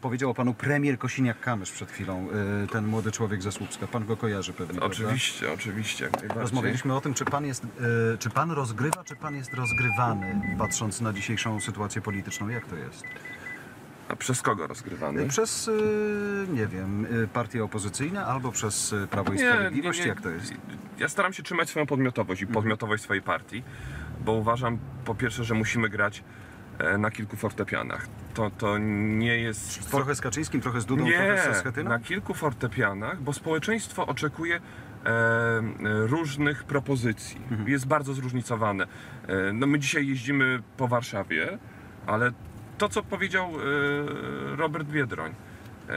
Powiedział o panu premier Kosiniak-Kamysz przed chwilą, y, ten młody człowiek ze Słupska. Pan go kojarzy pewnie, prawda? Oczywiście, oczywiście. jak najbardziej. Rozmawialiśmy o tym, czy pan jest, y, czy pan rozgrywa, czy pan jest rozgrywany, patrząc na dzisiejszą sytuację polityczną. Jak to jest? A przez kogo rozgrywany? Przez, y, nie wiem, partie opozycyjne albo przez Prawo i Sprawiedliwość? Jak to jest? Mhm. Ja staram się trzymać swoją podmiotowość i podmiotowość swojej partii, bo uważam po pierwsze, że musimy grać na kilku fortepianach. To, to nie jest... Trochę z Kaczyńskim, trochę z Dudą, Nie, trochę ze Schetyną? na kilku fortepianach, bo społeczeństwo oczekuje e, e, różnych propozycji. Mhm. Jest bardzo zróżnicowane. E, no my dzisiaj jeździmy po Warszawie, ale to, co powiedział e, Robert Biedroń, e,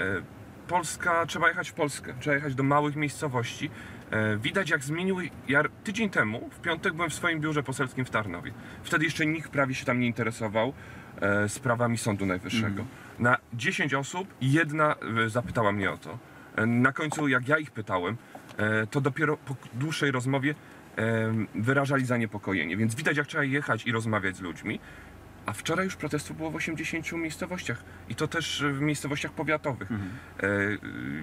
Polska, trzeba jechać w Polskę, trzeba jechać do małych miejscowości. E, Widać jak zmienił, ja tydzień temu, w piątek byłem w swoim biurze poselskim w Tarnowie. Wtedy jeszcze nikt prawie się tam nie interesował e, sprawami Sądu Najwyższego. Na 10 osób jedna e, zapytała mnie o to. E, Na końcu jak ja ich pytałem, e, to dopiero po dłuższej rozmowie e, wyrażali zaniepokojenie. Więc widać jak trzeba jechać i rozmawiać z ludźmi. A wczoraj już protestów było w 80 miejscowościach i to też w miejscowościach powiatowych. E,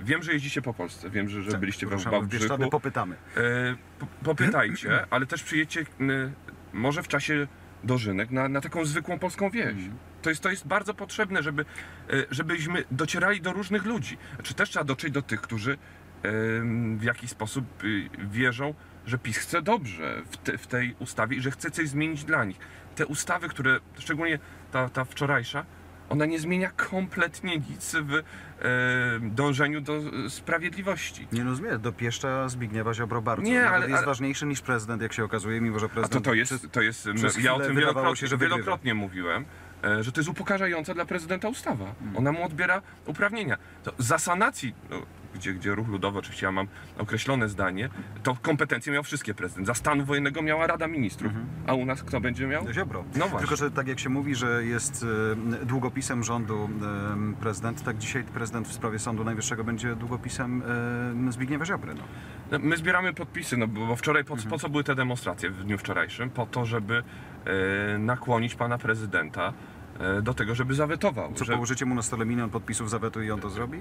wiem, że jeździcie po Polsce, wiem, że, że Tak, byliście w Wałbrzychu. popytamy. E, po- popytajcie, ale też przyjedźcie może w czasie dożynek na, na taką zwykłą polską wieś. To, jest, to jest bardzo potrzebne, żeby, e, żebyśmy docierali do różnych ludzi. Znaczy też trzeba dotrzeć do tych, którzy w jakiś sposób wierzą, że PiS chce dobrze w, te, w tej ustawie i że chce coś zmienić dla nich. Te ustawy, które, szczególnie ta, ta wczorajsza, ona nie zmienia kompletnie nic w e, dążeniu do sprawiedliwości. Nie rozumiem, do Pieszcza Zbigniewa Ziobro bardzo. Nie, Nawet ale- jest ale- ważniejszy niż prezydent, jak się okazuje, mimo że A prezydent... to, to jest, to jest ja o tym wielokrotnie, się, wielokrotnie mówiłem, e, że to jest upokarzająca dla prezydenta ustawa. Ona mu odbiera uprawnienia. To za sanacji, no, gdzie, gdzie ruch ludowy, oczywiście ja mam określone zdanie, to kompetencje miał wszystkie prezydent. Za stanu wojennego miała Rada Ministrów. A u nas kto będzie miał? Ziobro. No właśnie. Tylko, że tak jak się mówi, że jest długopisem rządu prezydent, tak dzisiaj prezydent w sprawie Sądu Najwyższego będzie długopisem Zbigniewa Ziobry. No. No, My zbieramy podpisy, no bo wczoraj, po, Mhm. po co były te demonstracje w dniu wczorajszym? Po to, żeby e, nakłonić pana prezydenta e, do tego, żeby zawetował. Co, że, położycie mu na stole milion podpisów zawetu i on to zrobi?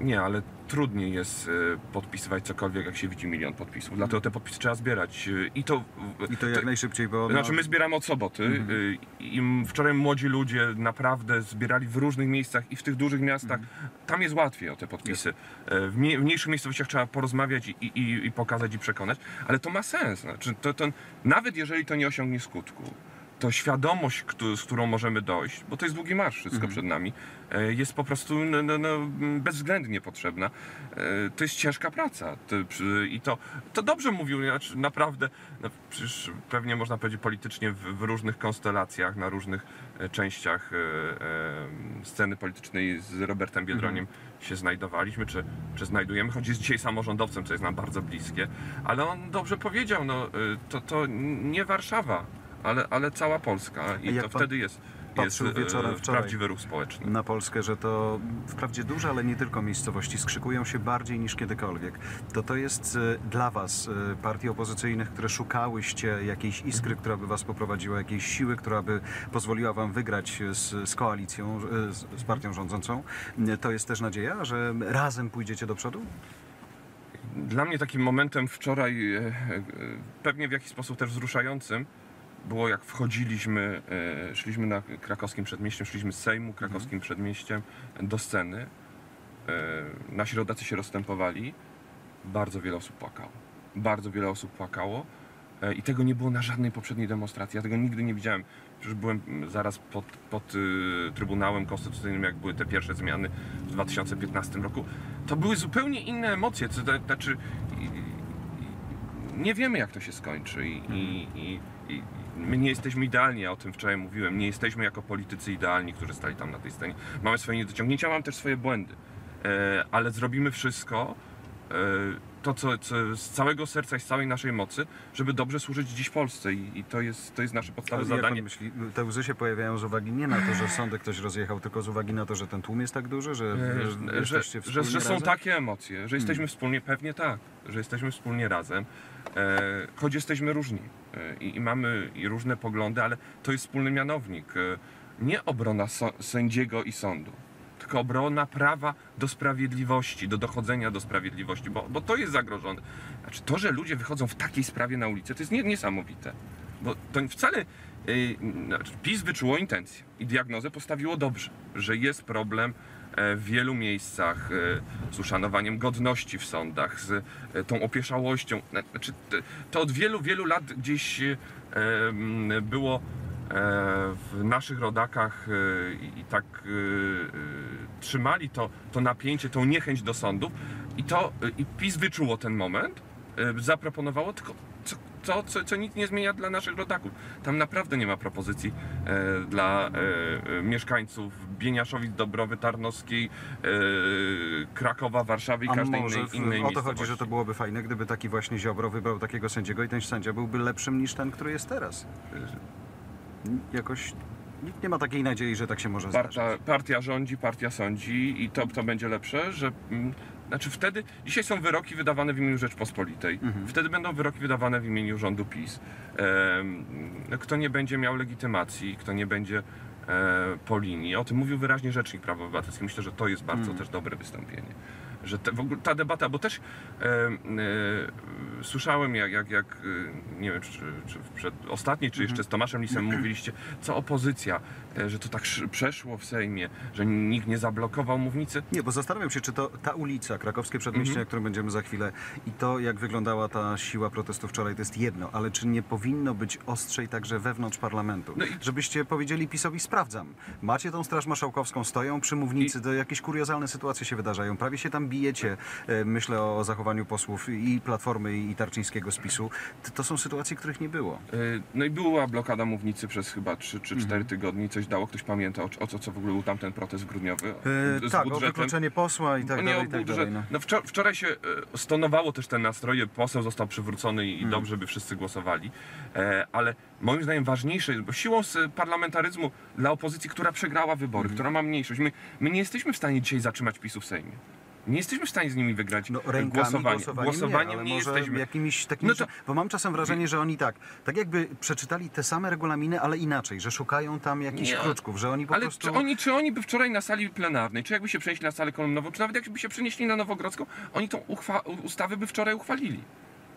Nie, ale trudniej jest e, podpisywać cokolwiek, jak się widzi milion podpisów. Dlatego te podpisy trzeba zbierać. e, I to. I to jak najszybciej, bo... no, Znaczy, my zbieramy od soboty Mhm. y, i m- wczoraj młodzi ludzie naprawdę zbierali w różnych miejscach i w tych dużych miastach. Mhm. Tam jest łatwiej o te podpisy. E, W, mniej, w mniejszych miejscowościach trzeba porozmawiać i, i, i pokazać i przekonać, ale to ma sens. Znaczy, to, to, nawet jeżeli to nie osiągnie skutku, to świadomość, z którą możemy dojść, bo to jest długi marsz, wszystko Mhm. przed nami, e, jest po prostu no, no, no, bezwzględnie potrzebna. E, To jest ciężka praca. I to, to dobrze mówił, znaczy naprawdę, no, przecież pewnie można powiedzieć politycznie w, w różnych konstelacjach, na różnych e, częściach sceny politycznej z Robertem Biedroniem się znajdowaliśmy, czy, czy znajdujemy, choć jest dzisiaj samorządowcem, co jest nam bardzo bliskie, ale on dobrze powiedział, no, to, to nie Warszawa, ale, ale cała Polska i to pan wtedy jest, jest patrzył wieczorem wczoraj prawdziwy ruch społeczny. na Polskę, że to wprawdzie duże, ale nie tylko miejscowości skrzykują się bardziej niż kiedykolwiek. To to jest e, dla Was, e, partii opozycyjnych, które szukałyście jakiejś iskry, która by Was poprowadziła, jakiejś siły, która by pozwoliła Wam wygrać z, z koalicją, e, z, z partią rządzącą. E, To jest też nadzieja, że razem pójdziecie do przodu? Dla mnie takim momentem wczoraj, e, e, pewnie w jakiś sposób też wzruszającym, było jak wchodziliśmy, e, szliśmy na krakowskim przedmieściem, szliśmy z Sejmu krakowskim przedmieściem do sceny. E, Nasi rodacy się rozstępowali. Bardzo wiele osób płakało. Bardzo wiele osób płakało. E, I tego nie było na żadnej poprzedniej demonstracji. Ja tego nigdy nie widziałem. Przecież byłem mm, zaraz pod, pod y, Trybunałem Konstytucyjnym, jak były te pierwsze zmiany w 2015 roku. To były zupełnie inne emocje. To, to, znaczy, i- i- nie wiemy, jak to się skończy. I, i, i, i my nie jesteśmy idealni, ja o tym wczoraj mówiłem. Nie jesteśmy jako politycy idealni, którzy stali tam na tej scenie. Mamy swoje niedociągnięcia, mam też swoje błędy. E, ale zrobimy wszystko, e, to co, co z całego serca i z całej naszej mocy, żeby dobrze służyć dziś Polsce i, i to, jest, to jest nasze podstawowe zadanie. myśli, te łzy się pojawiają z uwagi nie na to, że sądy ktoś rozjechał, tylko z uwagi na to, że ten tłum jest tak duży, że, E, że, że, że, są razem? takie emocje, że jesteśmy wspólnie, pewnie tak, że jesteśmy wspólnie razem, e, choć jesteśmy różni e, i, i mamy i różne poglądy, ale to jest wspólny mianownik. E, nie obrona so, sędziego i sądu, obrona prawa do sprawiedliwości, do dochodzenia do sprawiedliwości, bo, bo to jest zagrożone. Znaczy to, że ludzie wychodzą w takiej sprawie na ulicę, to jest nie, niesamowite. Bo to wcale yy, PiS wyczuło intencję i diagnozę postawiło dobrze, że jest problem e, w wielu miejscach e, z uszanowaniem godności w sądach, z e, tą opieszałością. Znaczy, to od wielu, wielu lat gdzieś było w naszych rodakach e, i tak e, e, trzymali to, to napięcie, tą niechęć do sądów i to e, i PiS wyczuło ten moment, e, zaproponowało tylko co, co, co, co nic nie zmienia dla naszych rodaków. Tam naprawdę nie ma propozycji e, dla e, e, mieszkańców Bieniaszowic, Dobrowy Tarnowskiej, e, Krakowa, Warszawy i A każdej może innej, innej o to chodzi, że to byłoby fajne, gdyby taki właśnie Ziobro wybrał takiego sędziego i ten sędzia byłby lepszym niż ten, który jest teraz. Jakoś nikt nie ma takiej nadziei, że tak się może zdarzyć. Partia, rządzi, partia sądzi i to, to będzie lepsze, że mm, znaczy wtedy, dzisiaj są wyroki wydawane w imieniu Rzeczpospolitej, Mhm. wtedy będą wyroki wydawane w imieniu rządu PiS. Em, kto nie będzie miał legitymacji, kto nie będzie e, po linii, o tym mówił wyraźnie Rzecznik Praw Obywatelskich, myślę, że to jest bardzo Mhm. też dobre wystąpienie. Że te, w ogóle ta debata, bo też e, e, słyszałem jak, jak, jak e, nie wiem, czy, czy przed ostatniej, czy jeszcze z Tomaszem Lisem mówiliście, co opozycja, e, że to tak sz- przeszło w Sejmie, że nikt nie zablokował mównicy. Nie, bo zastanawiam się, czy to ta ulica, krakowskie przedmieście, Mhm. na którym będziemy za chwilę i to, jak wyglądała ta siła protestu wczoraj, to jest jedno, ale czy nie powinno być ostrzej także wewnątrz parlamentu? No i- Żebyście powiedzieli PiSowi, sprawdzam. Macie tą Straż Marszałkowską, stoją przy mównicy, to jakieś kuriozalne sytuacje się wydarzają. Prawie się tam bijecie. E, Myślę o zachowaniu posłów i Platformy, i Tarczyńskiego z PiSu. To, są sytuacje, których nie było. E, No i była blokada mównicy przez chyba 3 czy 4 tygodnie. Coś dało, ktoś pamięta o, o co, co w ogóle był tamten protest grudniowy? E, tak, o budżetem. wykluczenie posła i tak No dalej, o tak dalej. No. No wczor- wczoraj się stonowało też te nastroje, poseł został przywrócony i Mhm. dobrze by wszyscy głosowali, e, ale moim zdaniem ważniejsze jest, bo siłą z parlamentaryzmu dla opozycji, która przegrała wybory, Mhm. która ma mniejszość, my, my nie jesteśmy w stanie dzisiaj zatrzymać PiSu w Sejmie. Nie jesteśmy w stanie z nimi wygrać No, rękami, głosowanie. głosowaniem, Głosowaniem nie, jesteśmy. jakimiś takimi... No to- Bo mam czasem wrażenie, że oni tak, tak jakby przeczytali te same regulaminy, ale inaczej, że szukają tam jakichś Nie, kruczków, że oni po Ale prostu... czy, oni, czy oni by wczoraj na sali plenarnej, czy jakby się przenieśli na salę kolumnową, czy nawet jakby się przenieśli na Nowogrodzką, oni tą ustawę by wczoraj uchwalili.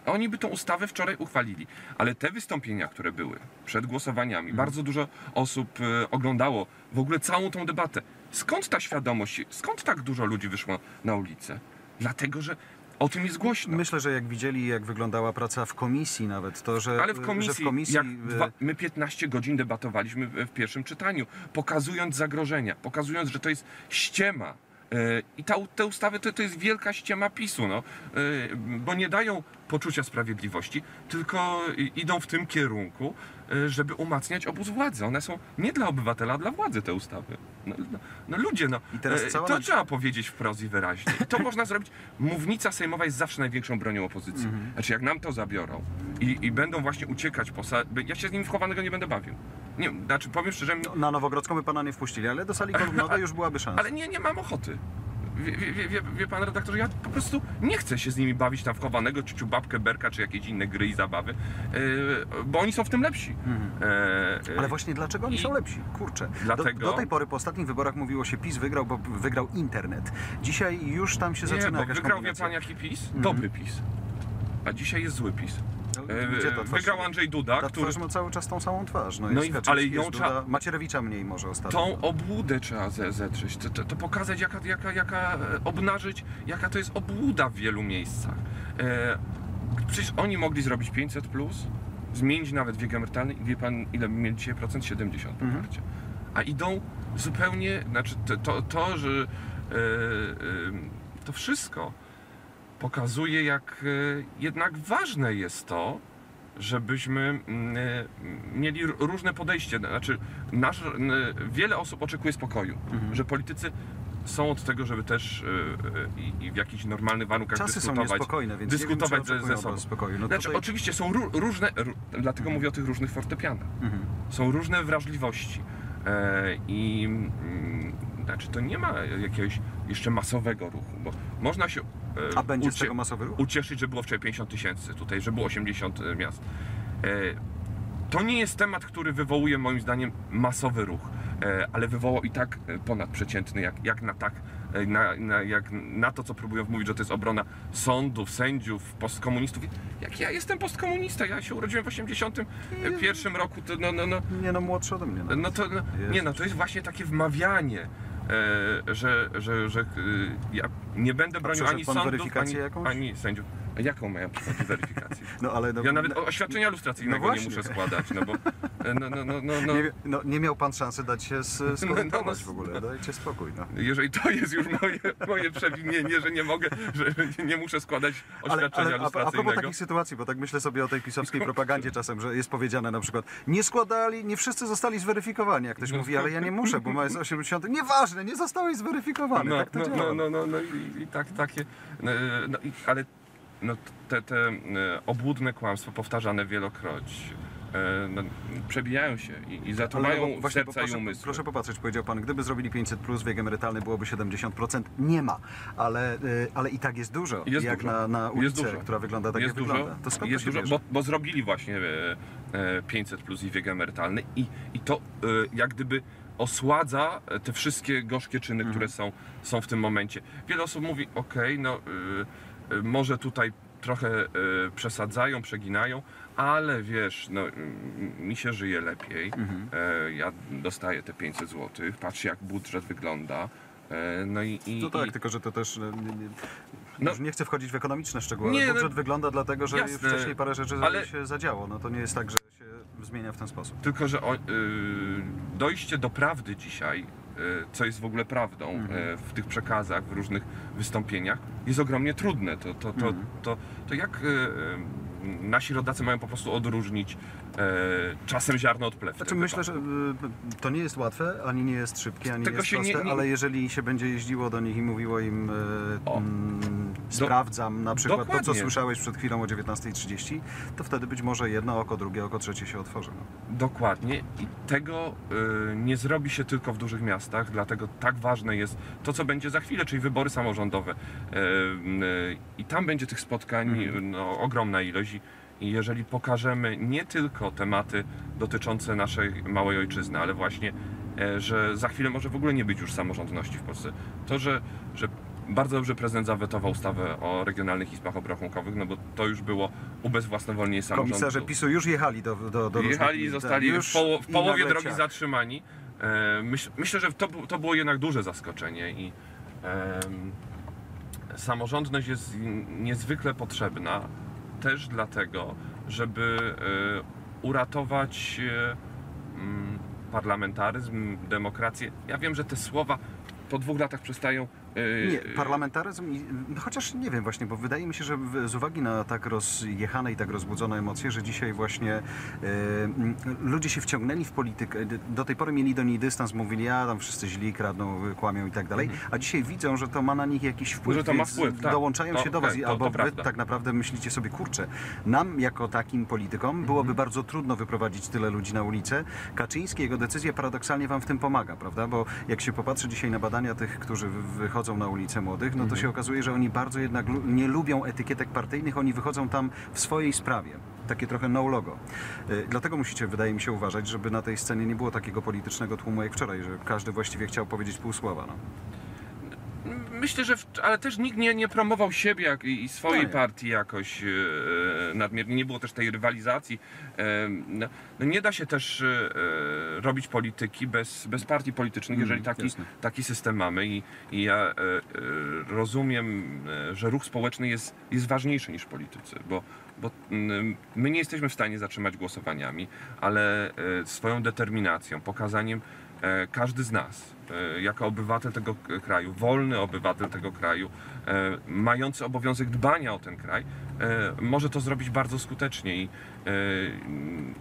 Oni by tą ustawę wczoraj uchwalili. Ale te wystąpienia, które były przed głosowaniami, Mhm. bardzo dużo osób e, oglądało w ogóle całą tą debatę. Skąd ta świadomość? Skąd tak dużo ludzi wyszło na ulicę? Dlatego, że o tym jest głośno. Myślę, że jak widzieli, jak wyglądała praca w komisji nawet, to, że, Ale w komisji, że w komisji e, dwa, my 15 godzin debatowaliśmy w, w pierwszym czytaniu, pokazując zagrożenia, pokazując, że to jest ściema. E, I ta, te ustawy to, to jest wielka ściema PiSu, no, E, bo nie dają poczucia sprawiedliwości, tylko idą w tym kierunku, e, żeby umacniać obóz władzy. One są nie dla obywatela, a dla władzy te ustawy. No, no, no ludzie, no, I teraz cała to trzeba powiedzieć wprost i wyraźnie. I to można zrobić. Mównica sejmowa jest zawsze największą bronią opozycji. Mhm. Znaczy, jak nam to zabiorą i, i będą właśnie uciekać po ja się z nimi wchowanego nie będę bawił. Nie, znaczy, powiem szczerze, mi- na Nowogrodzką by pana nie wpuścili, ale do sali kolumnowej już byłaby szansa. ale nie, nie mam ochoty. Wie, wie, wie, wie, pan redaktor, ja po prostu nie chcę się z nimi bawić tam wchowanego, ciuciu babkę, berka, czy jakieś inne gry i zabawy, yy, bo oni są w tym lepsi. E, e, Ale właśnie dlaczego oni I- są lepsi? Kurczę. Dlatego- Do, do tej pory po ostatnich wyborach mówiło się PiS wygrał, bo wygrał internet. Dzisiaj już tam się nie, zaczyna bo jakaś wygrał, wie pan, jaki PiS? Dobry PiS. A dzisiaj jest zły PiS. E, gdzie ta twarz? wygrał Andrzej Duda, Ta który twarz ma cały czas tą samą twarz. No, No i- ale ją trzeba- Macierewicza mniej może ostatnio. tą obłudę trzeba ze, zetrzeć, to, to, to pokazać jaka, jaka, jaka, e, obnażyć jaka to jest obłuda w wielu miejscach. E, przecież oni mogli zrobić 500 plus, zmienić nawet wiek emerytalny i wie pan ile mieli dzisiaj procent? 70 Mhm. poparcia. A idą zupełnie, znaczy to, to, to że e, e, to wszystko pokazuje jak e, jednak ważne jest to, żebyśmy mm, e, mieli różne podejście. Znaczy, nasz, n- wiele osób oczekuje spokoju, Mhm. że politycy są od tego, żeby też e, e, i, w jakichś normalnych warunkach Czasy są dyskutować. niespokojne, więc dyskutować nie wiem, ze- sobą. spokoju. No Znaczy, tutaj... oczywiście są ró- różne, ró- dlatego mówię o tych różnych fortepianach. Mhm. Są różne wrażliwości. E, I mm, znaczy, to nie ma jakiegoś jeszcze masowego ruchu, bo można się. E, A będzie z tego masowy ruch? ucieszyć, że było wczoraj 50 tysięcy, tutaj, że było 80 miast. E, To nie jest temat, który wywołuje moim zdaniem masowy ruch. e, ale wywołał i tak e, ponadprzeciętny, jak, jak na tak, e, na, na, jak na to, co próbują mówić, że to jest obrona sądów, sędziów, postkomunistów. Jak ja jestem postkomunista, ja się urodziłem w 81 roku, to no, no, no, Nie no, młodszy ode mnie. no to, no, nie no, to jest właśnie takie wmawianie, e, że, że, że e, ja nie będę bronił ani sądów, ani, jakąś? ani sędziów. A jaką mają przechodzić weryfikację? No ale no, Ja nawet oświadczenia lustracyjnego No nie muszę składać, no bo e, no, no, no, no, no, Nie, no, nie miał pan szansy dać się s- skorygować no, w ogóle. Dajcie spokój. No. jeżeli to jest już moje, moje przewinienie, że nie mogę, że nie muszę składać Ale, oświadczenia ale a, a propos lustracyjnego. takich sytuacji, bo tak myślę sobie o tej pisowskiej propagandzie czasem, że jest powiedziane na przykład nie składali, nie wszyscy zostali zweryfikowani. Jak ktoś mówi, ale ja nie muszę, bo ma jest 80. Nieważne, nie zostałeś zweryfikowany. No, tak to no, działa. no, no, no, no i, i tak takie. No, no, ale no, te, te e, obłudne kłamstwa powtarzane wielokroć e, no, przebijają się i, i Ale zatulają bo właśnie, serca proszę, i umysły. proszę popatrzeć, powiedział pan, gdyby zrobili 500 plus, wiek emerytalny byłoby 70%. Nie ma, ale, y, ale i tak jest dużo. Jest jak dużo. na, na ulicę, która wygląda tak, jest jak dużo, wygląda. To skąd jest to się dużo bo, bo zrobili właśnie e, e, 500 plus i wiek emerytalny i, i to e, jak gdyby osładza te wszystkie gorzkie czyny, Mhm. które są, są w tym momencie. Wiele osób mówi, okej, no e, e, może tutaj trochę e, przesadzają, przeginają, ale wiesz, no, mi się żyje lepiej, Mhm. e, ja dostaję te 500 zł, patrz jak budżet wygląda, e, no i, i, No tak, i tylko że to też. Nie, nie, No. nie chcę wchodzić w ekonomiczne szczegóły, Nie, ale no, budżet wygląda dlatego, że jasne, wcześniej parę rzeczy ale- się zadziało. No to nie jest tak, że się zmienia w ten sposób. Tylko, że o, y, dojście do prawdy dzisiaj, co jest w ogóle prawdą Mhm. y, w tych przekazach, w różnych wystąpieniach, jest ogromnie trudne. To, to, to, Mhm. to, to jak y, nasi rodacy mają po prostu odróżnić czasem ziarno od plew? Znaczy myślę, że wypadku? y, to nie jest łatwe, ani nie jest szybkie, ani Tego nie jest się nie- proste, nie- ale jeżeli się będzie jeździło do nich i mówiło im y, O. mm, sprawdzam na przykład to, co dokładnie. słyszałeś przed chwilą o 19.30, to wtedy być może jedno oko, drugie oko, trzecie się otworzy. No. Dokładnie i tego y, nie zrobi się tylko w dużych miastach, dlatego tak ważne jest to, co będzie za chwilę, czyli wybory samorządowe. Y, y, I tam będzie tych spotkań Mhm. no, ogromna ilość. I- jeżeli pokażemy nie tylko tematy dotyczące naszej małej ojczyzny, ale właśnie, e, że za chwilę może w ogóle nie być już samorządności w Polsce, to, że, że bardzo dobrze prezydent zawetował ustawę o regionalnych izbach obrachunkowych, no bo to już było ubezwłasnowolnienie samorządu. Komisarze PiSu już jechali do, do, do Jechali i zostali już w, poło, w połowie drogi zatrzymani. E, myśl, myślę, że to, to było jednak duże zaskoczenie i samorządność jest niezwykle potrzebna też dlatego, żeby e, uratować e, mm, parlamentaryzm, demokrację. Ja wiem, że te słowa po dwóch latach przestają. E, Nie, parlamentaryzm, no chociaż nie wiem właśnie, bo wydaje mi się, że z uwagi na tak rozjechane i tak rozbudzone emocje, że dzisiaj właśnie m, ludzie się wciągnęli w politykę. Do tej pory mieli do niej dystans, mówili, a tam wszyscy źli, kradną, y, kłamią i tak dalej, a dzisiaj widzą, że to ma na nich jakiś wpływ, Że to ma wpływ, tak. dołączają To się do was, to- albo to wy tak naprawdę myślicie sobie, kurczę, nam jako takim politykom byłoby bardzo trudno wyprowadzić tyle ludzi na ulicę. Kaczyński, jego decyzja paradoksalnie wam w tym pomaga, prawda? Bo jak się popatrzy dzisiaj na badania tych, którzy wy- wychodzą na ulicę młodych, no to się okazuje, że oni bardzo jednak nie lubią etykietek partyjnych, oni wychodzą tam w swojej sprawie. Takie trochę no logo. Y, Dlatego musicie, wydaje mi się, uważać, żeby na tej scenie nie było takiego politycznego tłumu jak wczoraj, że każdy właściwie chciał powiedzieć pół słowa. No. Myślę, że. W, ale też nikt nie, nie promował siebie jak, i i swojej No partii jakoś e, nadmiernie. Nie było też tej rywalizacji. E, no, no nie da się też e, e, robić polityki bez, bez partii politycznych, Mm, jeżeli taki, jasne. taki system mamy. I, i ja e, e, rozumiem, e, że ruch społeczny jest, jest ważniejszy niż politycy, bo, bo mm, my nie jesteśmy w stanie zatrzymać głosowaniami, ale e, swoją determinacją, pokazaniem e, każdy z nas, e, jako obywatel tego kraju, wolny obywatel tego kraju, e, mający obowiązek dbania o ten kraj, e, może to zrobić bardzo skutecznie. I e,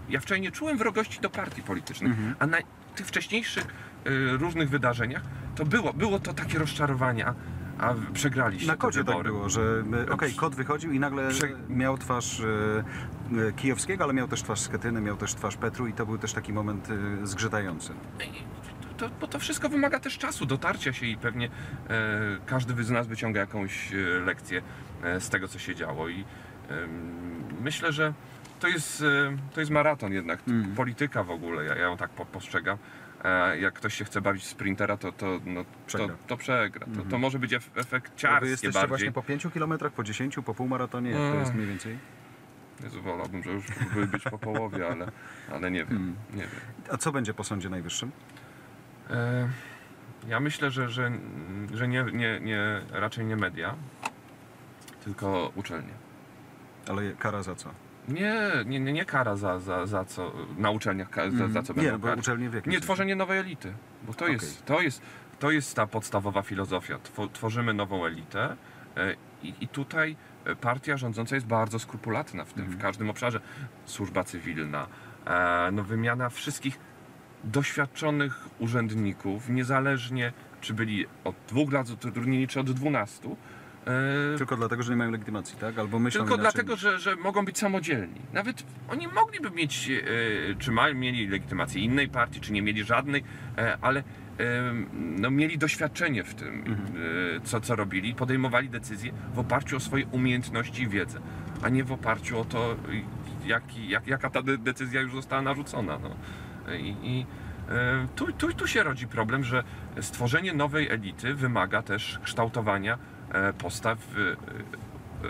ja wczoraj nie czułem wrogości do partii politycznych, Mhm. a na tych wcześniejszych e, różnych wydarzeniach to było, było to takie rozczarowanie, a, a przegraliście Na kodzie tak było, że okej, kot wychodził i nagle Prze- miał twarz Kijowskiego, ale miał też twarz Schetyny, miał też twarz Petru i to był też taki moment y, zgrzytający. To, bo to wszystko wymaga też czasu, dotarcia się i pewnie e, każdy z nas wyciąga jakąś e, lekcję e, z tego, co się działo. I myślę, że to jest, e, to jest maraton jednak, Mm. polityka w ogóle, ja, ja ją tak po, postrzegam. E, Jak ktoś się chce bawić sprintera, to, to, no, to, Przegra. to przegra. To, to może być ef- Bo efekciarskie Wy jesteście bardziej. właśnie po 5 kilometrach, po 10, po półmaratonie, jak to Mm. jest mniej więcej? Jezu, wolałbym, że już by być po połowie, ale, ale nie wiem. Mm. Nie wiem. A co będzie po Sądzie Najwyższym? E, Ja myślę, że, że, że nie, nie, nie, raczej nie media, tylko uczelnie. Ale kara za co? Nie, nie, nie, nie kara za, za, za co na uczelniach, za, za co Mhm. Nie, będą bo kary. uczelnie w Nie tworzenie nowej elity, bo to, Okej. jest, to, jest, to jest ta podstawowa filozofia. Two, tworzymy nową elitę e, i, i tutaj partia rządząca jest bardzo skrupulatna w tym, Mhm. w każdym obszarze. Służba cywilna, e, no, wymiana wszystkich doświadczonych urzędników, niezależnie czy byli od dwóch lat zatrudnieni, czy od dwunastu. e, Tylko dlatego, że nie mają legitymacji, tak? Albo myślą tylko inaczej dlatego, że, że mogą być samodzielni. Nawet oni mogliby mieć, e, czy mają, mieli legitymację innej partii, czy nie mieli żadnej, ale no, mieli doświadczenie w tym, e, co, co robili, podejmowali decyzje w oparciu o swoje umiejętności i wiedzę, a nie w oparciu o to, jaki, jak, jaka ta de- decyzja już została narzucona. No. I, i e, tu, tu, tu się rodzi problem, że stworzenie nowej elity wymaga też kształtowania e, postaw,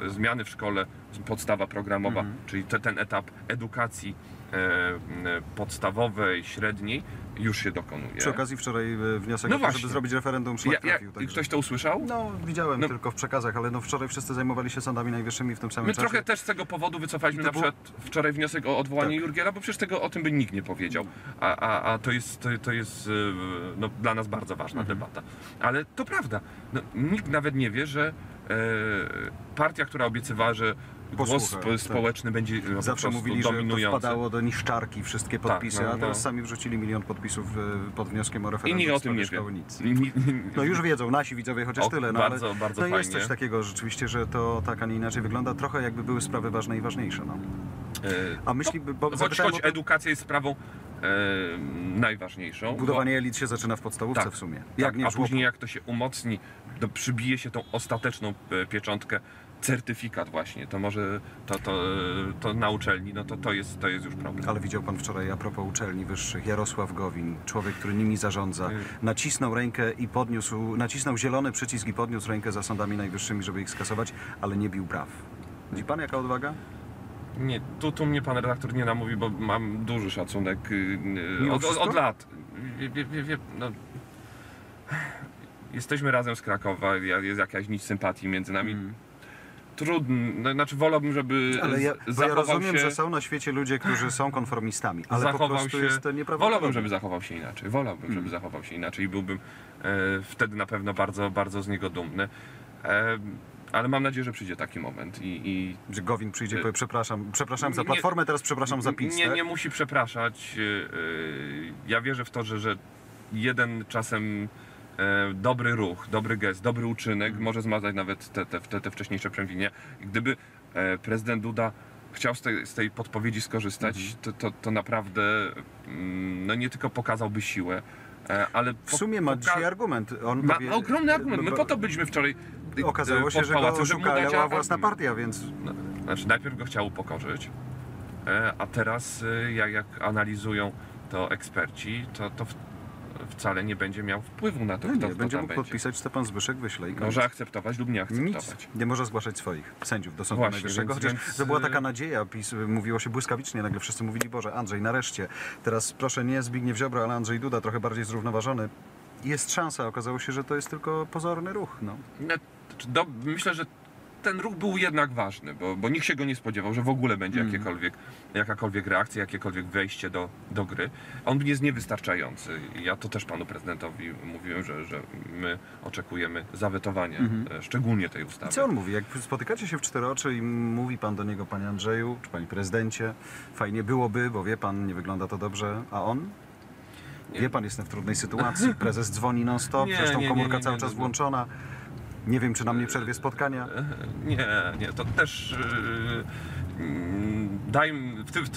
zmiany w szkole, podstawa programowa, Mhm. czyli te, ten etap edukacji podstawowej, średniej już się dokonuje. Przy okazji wczoraj e, wniosek, No żeby zrobić referendum szlak ja, ja, trafił. także- ktoś to usłyszał? No, widziałem No. tylko w przekazach, ale no wczoraj wszyscy zajmowali się sądami najwyższymi w tym samym My czasie. trochę też z tego powodu wycofaliśmy To na przykład wczoraj wniosek o odwołanie Tak. Jurgiela, bo przecież tego o tym by nikt nie powiedział. A, a, a to jest, to, to jest e, no, dla nas bardzo ważna Mhm. debata. Ale to prawda. No, nikt nawet nie wie, że e, partia, która obiecywała, że głos Posłucha, spo, tak. społeczny będzie no, Zawsze mówili, że to wpadało do niszczarki wszystkie podpisy, no, a teraz no. sami wrzucili milion podpisów e, pod wnioskiem o I referendum nikt o tym nie wie. nic. Ni- ni- No już wiedzą, nasi widzowie chociaż O, tyle, no bardzo, ale bardzo no jest fajnie. coś takiego rzeczywiście, że to tak, a nie inaczej wygląda, trochę jakby były sprawy ważne i ważniejsze. No. e, A myśli, bo choć, choć to- edukacja jest sprawą e, najważniejszą. bo- budowanie elit się zaczyna w podstawówce Tak, w sumie. Tak, Jak nie a żłobku. później jak to się umocni, to przybije się tą ostateczną e, pieczątkę, certyfikat właśnie, to może to, to, e, to na uczelni, no to, to, jest, to jest już problem. Ale widział pan wczoraj a propos uczelni wyższych, Jarosław Gowin, człowiek, który nimi zarządza, Y. nacisnął rękę i podniósł, nacisnął zielony przycisk i podniósł rękę za sądami najwyższymi, żeby ich skasować, ale nie bił braw. Widzi pan jaka odwaga? Nie, tu, tu mnie pan redaktor nie namówi, bo mam duży szacunek y, y, Mimo od, od, od lat. Wie, wie, wie, no. Jesteśmy razem z Krakowa, jest jakaś nić sympatii między nami. Trudno, no, znaczy wolałbym, żeby Ale ja, z- bo ja zachował rozumiem, się, że są na świecie ludzie, którzy są konformistami, ale po zachował prostu się, jest to nieprawdopodobne. Wolałbym, żeby zachował się inaczej. Wolałbym, żeby Mm. zachował się inaczej i byłbym e, wtedy na pewno bardzo, bardzo z niego dumny. E, ale mam nadzieję, że przyjdzie taki moment i, i Że Gowin przyjdzie i powie, przepraszam, przepraszam za Nie- Platformę, teraz przepraszam za PiS, nie, nie musi przepraszać. e, e, Ja wierzę w to, że, że jeden czasem e, dobry ruch, dobry gest, dobry uczynek Mhm. może zmazać nawet te, te, te, te wcześniejsze przewinienia. I Gdyby e, prezydent Duda chciał z tej, z tej podpowiedzi skorzystać, Mhm. to, to, to naprawdę mm, no nie tylko pokazałby siłę, e, ale W sumie ma dzisiaj argument. On ma, powie- ogromny argument. My po to byliśmy wczoraj Okazało się, że go oszukała własna partia, więc No, Znaczy, najpierw go chciał upokorzyć, e, a teraz, e, jak, jak analizują to eksperci, to, to w, wcale nie będzie miał wpływu na to, no kto, nie, kto będzie mógł będzie. podpisać Stepan Zbyszek, wyśle i koniec. Może akceptować lub nie Nic. akceptować. Nie może zgłaszać swoich sędziów do Sądu Właśnie, Najwyższego. więc- Chociaż więc, to była y- taka nadzieja, PiS, mówiło się błyskawicznie, nagle wszyscy mówili, Boże, Andrzej, nareszcie. Teraz proszę nie Zbigniew Ziobro, ale Andrzej Duda, trochę bardziej zrównoważony. Jest szansa, okazało się, że to jest tylko pozorny ruch. No. No, do, myślę, że ten ruch był jednak ważny, bo, bo nikt się go nie spodziewał, że w ogóle będzie Mhm. jakiekolwiek, jakakolwiek reakcja, jakiekolwiek wejście do, do gry. On jest niewystarczający. Ja to też panu prezydentowi mówiłem, że, że my oczekujemy zawetowania, e, szczególnie tej Mhm. Ustawy. co on mówi? Jak spotykacie się w cztery oczy i mówi pan do niego, panie Andrzeju, czy panie prezydencie, fajnie byłoby, bo wie pan, nie wygląda to dobrze, a on? Nie. Wie pan, jestem w trudnej sytuacji, prezes dzwoni non-stop, Nie, zresztą nie, nie, komórka nie, cały nie, czas nie. włączona. Nie wiem, czy nam nie przerwie spotkania. E, Nie, nie, to też yy, mm, daj,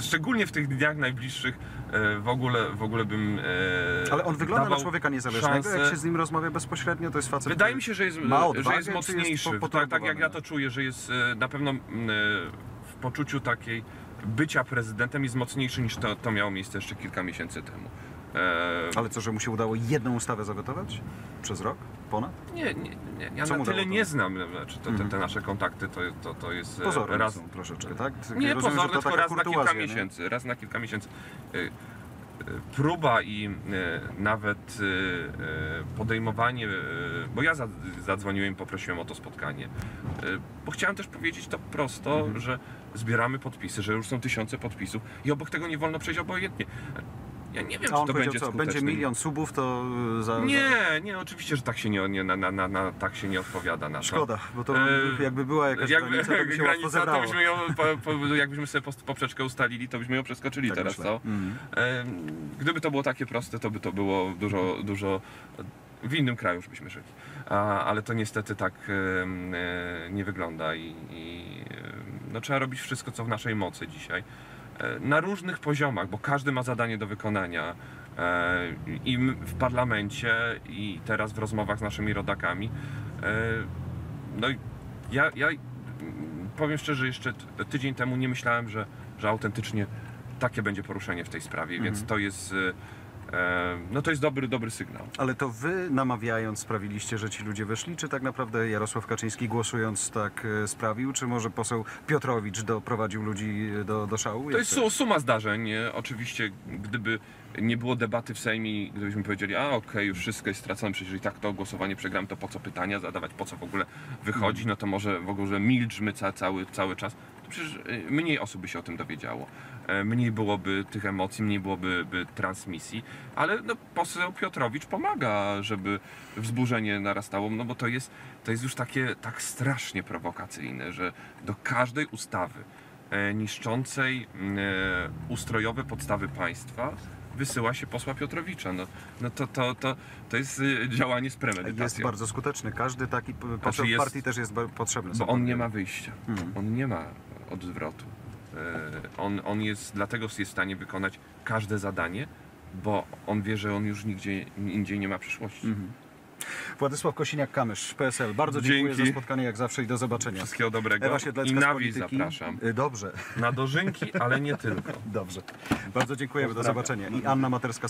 szczególnie w tych dniach najbliższych e, w ogóle, w ogóle bym e, Ale on wygląda na człowieka niezależnego, szansę- jak się z nim rozmawia bezpośrednio, to jest facet, Wydaje mi się, że jest, ma że odwagę, jest czy jest mocniejszy. po- tak, tak jak ja to czuję, że jest e, na pewno e, w poczuciu takiej bycia prezydentem jest mocniejszy niż to, to miało miejsce jeszcze kilka miesięcy temu. E, Ale co, że mu się udało jedną ustawę zawetować? Przez rok? Ponad? Nie, nie, nie ja Co na tyle nie znam, znaczy te, te, Mhm. te nasze kontakty to, to, to jest e, Pozorne raz, są troszeczkę, tak? Nie Rozumiem, pozorne, tylko raz na kilka nie? miesięcy. Raz na kilka miesięcy. Y, y, Próba i nawet podejmowanie, bo ja za- zadzwoniłem i poprosiłem o to spotkanie, bo chciałem też powiedzieć to prosto, Mhm. że zbieramy podpisy, że już są tysiące podpisów i obok tego nie wolno przejść obojętnie. Ja nie wiem, A on czy to powiedział będzie co, skuteczne. będzie milion subów, to y, za... Nie, nie, oczywiście, że tak się nie, nie, na, na, na, na, tak się nie odpowiada na to. Szkoda, bo to E, jakby była jakaś Jakby, granica, to by się łatwo granica, to zebrało. byśmy ją, po, po, jakbyśmy sobie post- poprzeczkę ustalili, to byśmy ją przeskoczyli Tak teraz, myślę. co? Mhm. Em, Gdyby to było takie proste, to by to było dużo, dużo w innym kraju już byśmy żyli. A, ale to niestety tak em, e, nie wygląda i, i em, no, trzeba robić wszystko, co w naszej mocy dzisiaj. E, Na różnych poziomach, bo każdy ma zadanie do wykonania. E, I w parlamencie, i teraz w rozmowach z naszymi rodakami. E, No i ja, ja powiem szczerze, jeszcze tydzień temu nie myślałem, że, że autentycznie takie będzie poruszenie w tej sprawie, więc Mhm. to jest, no to jest dobry, dobry sygnał. Ale to wy namawiając sprawiliście, że ci ludzie wyszli, czy tak naprawdę Jarosław Kaczyński głosując tak e, sprawił, czy może poseł Piotrowicz doprowadził ludzi e, do, do szału? To jest su- suma zdarzeń. Oczywiście, gdyby nie było debaty w Sejmie, gdybyśmy powiedzieli, a okej, już wszystko jest stracone, przecież i tak to głosowanie przegram, to po co pytania zadawać, po co w ogóle wychodzi, no to może w ogóle milczmy ca, cały, cały czas. To przecież e, mniej osób by się o tym dowiedziało. E, Mniej byłoby tych emocji, mniej byłoby by transmisji, ale no, poseł Piotrowicz pomaga, żeby wzburzenie narastało, no bo to jest, to jest już takie tak strasznie prowokacyjne, że do każdej ustawy e, niszczącej m, e, ustrojowe podstawy państwa wysyła się posła Piotrowicza. No, no to, to, to, to jest działanie z Jest premedytacją. bardzo skuteczny. Każdy taki p- poseł jest- w partii też jest potrzebny. Bo on nie ma wyjścia. Mhm. On nie ma odwrotu. E, On, on jest, dlatego jest w stanie wykonać każde zadanie, bo on wie, że on już nigdzie indziej nie ma przyszłości. Mhm. Władysław Kosiniak-Kamysz, PSL. Bardzo dziękuję Dzięki. za spotkanie jak zawsze i do zobaczenia. Wszystkiego dobrego Ewa Siedlecka i na wieś zapraszam. Y, Dobrze, Na dożynki, ale nie tylko. dobrze. Bardzo dziękujemy, do zobaczenia. I Anna Materska